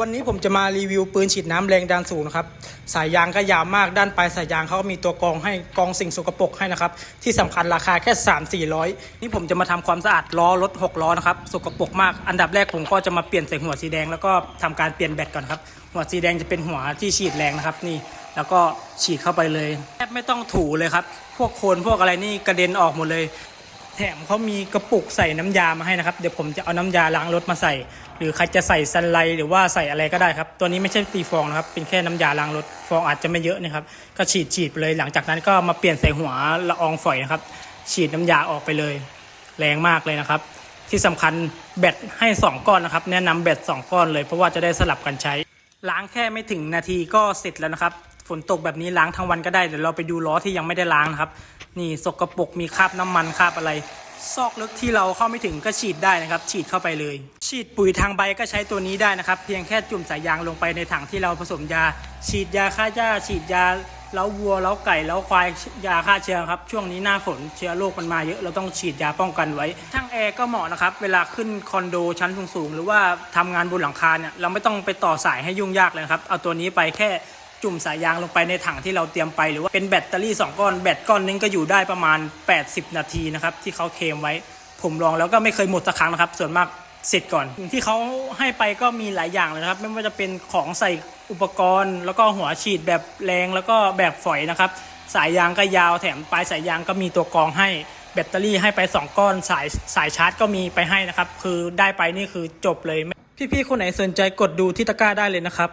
วันนี้ผมจะมารีวิวปืนฉีดน้ำแรงดันสูงนะครับสายยางก็ยาวมากด้านปลายสายยางเขาก็มีตัวกรองให้กรองสิ่งสกปรกให้นะครับ ที่สำคัญราคาแค่ 3 4 0 0 นี่ผมจะมาทำความสะอาดล้อรถ6ล้อนะครับสกปรกมาก อันดับแรกผมก็จะมาเปลี่ยนใส่หัวสีแดงแล้วก็ทำการเปลี่ยนแบตก่อนครับ หัวสีแดงจะเป็นหัวที่ฉีดแรงนะครับนี่ แล้วก็ฉีดเข้าไปเลยแทบไม่ต้องถูเลยครับพวกโคลนพวกอะไรนี่กระเด็นออกหมดเลย แถมเขามีกระปุกใส่น้ำยามาให้นะครับ เดี๋ยวผมจะเอาน้ำยาล้างรถมาใส่ หรือใครจะใส่ซันไลหรือว่าใส่อะไรก็ได้ครับ ตัวนี้ไม่ใช่ตีฟองนะครับ เป็นแค่น้ำยาล้างรถ ฟองอาจจะไม่เยอะนะครับ ก็ฉีดฉีดไปเลย หลังจากนั้นก็มาเปลี่ยนใส่หัวละอองฝอยนะครับ ฉีดน้ำยาออกไปเลย แรงมากเลยนะครับ ที่สำคัญแบตให้ 2 ก้อนนะครับ แนะนำแบต2ก้อนเลย เพราะว่าจะได้สลับกันใช้ ล้างแค่ไม่ถึงนาทีก็เสร็จแล้วนะครับ ฝนตกแบบนี้ล้างทั้งวันก็ได้เดี๋ยวเราไปดูล้อที่ยังไม่ได้ล้างนะครับ นี่สกรปรกมีคราบน้ำมันคราบอะไร ซอกลึกที่เราเข้าไม่ถึงก็ฉีดได้นะครับ ฉีดเข้าไปเลย ฉีดปุ๋ยทางใบก็ใช้ตัวนี้ได้นะครับ เพียงแค่จุ่มสายยางลงไปในถังที่เราผสมยา ฉีดยาฆ่าหญ้าฉีดยา เล้าวัวเล้าไก่เล้าควายยาฆ่าเชื้อครับ ช่วงนี้หน้าฝนเชื้อโรคมันมาเยอะเราต้องฉีดยาป้องกันไว้ช่างแอร์ก็เหมาะนะครับ เวลาขึ้นคอนโดชั้นสูงๆหรือว่าทำงานบนหลังคาเนี่ยเราไม่ต้องไปต่อสายให้ยุ่งยากเลยครับ เอาตัวนี้ไปแค่จุ่มสายยางลงไปในถังที่เราเตรียมไป หรือว่าเป็นแบตเตอรี่ 2 ก้อนแบตก้อนนึงก็อยู่ได้ประมาณ 80 นาทีนะครับที่เขาเคลมไว้ ผมลองแล้วก็ไม่เคยหมดสักครั้งนะครับ ส่วนมาก สร็จก่อนที่เขาให้ไปก็มีหลายอย่างเลยนะครับ ไม่ว่าจะเป็นของใส่อุปกรณ์ แล้วก็หัวฉีดแบบแรงแล้วก็แบบฝอยนะครับ สายยางก็ยาวแถมปลายสายยางก็มีตัวกรองให้แบตเตอรี่ให้ไป 2 ก้อนสายสายชาร์จก็มีไปให้นะครับ คือได้ไปนี่คือจบเลย พี่ๆคนไหนสนใจกดดูที่ตะกร้าได้เลยนะครับ